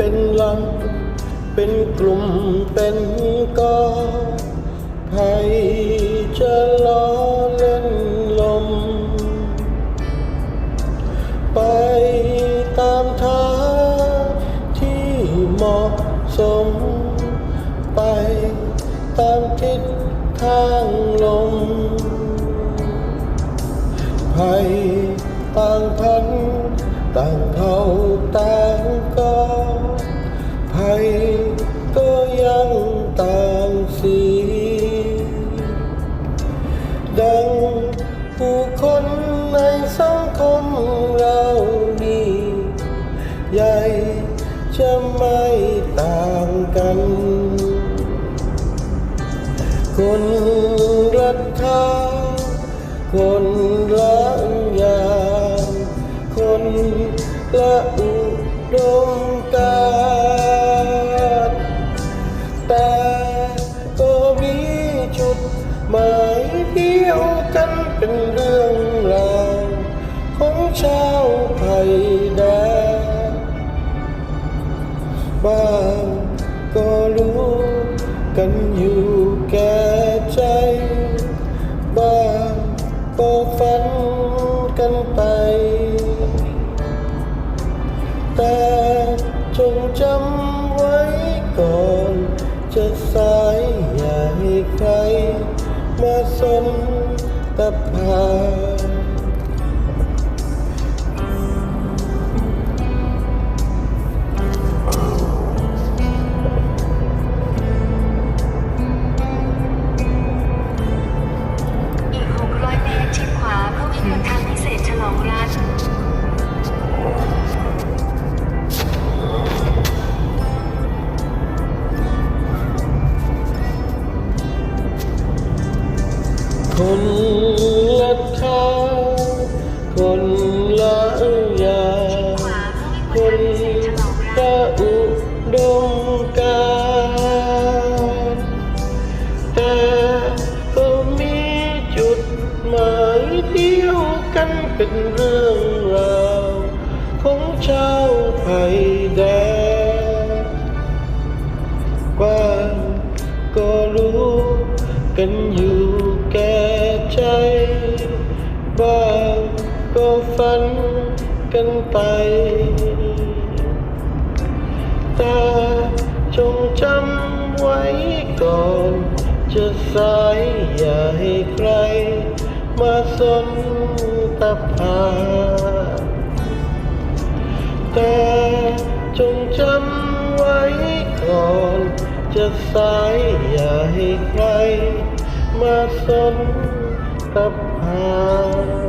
เป็นกลุ่มเป็นกอภัยจะล้อเล่นลม ไปตามทางที่เหมาะสม ไปตามทิศทางลมภัยต่างพัน ต่างเท่าต่างก็ภัยก็ยังต่างสี ดังผู้คนในสังคมเรานี่ใหญ่จะไม่ต่างกัน คนรักทาคนละ ละอุดมการแต่ก็มีจุดหมายเดียวกันเป็นเรื่องราวของชาวไทยแดนบ้างก็รู้กันอยู่แก่ใจ บ้างก็ฝันกันไป แต่จงจำไว้ก่อน จะสายอย่าให้ใคร มาสนตะพา อุดมการณ์แต่ก็มีจุดหมายเดียวกันเป็นเาวของชาวไทยแดนกว้างก็รู้กันอยู่แก่ใจงก็ฝันกันไปแต่จงจำไว้ก่อน จะสายอย่าให้ใคร มาสนตะพาแต่จงจำไว้ก่อน จะสายอย่าให้ใคร มาสนตะพา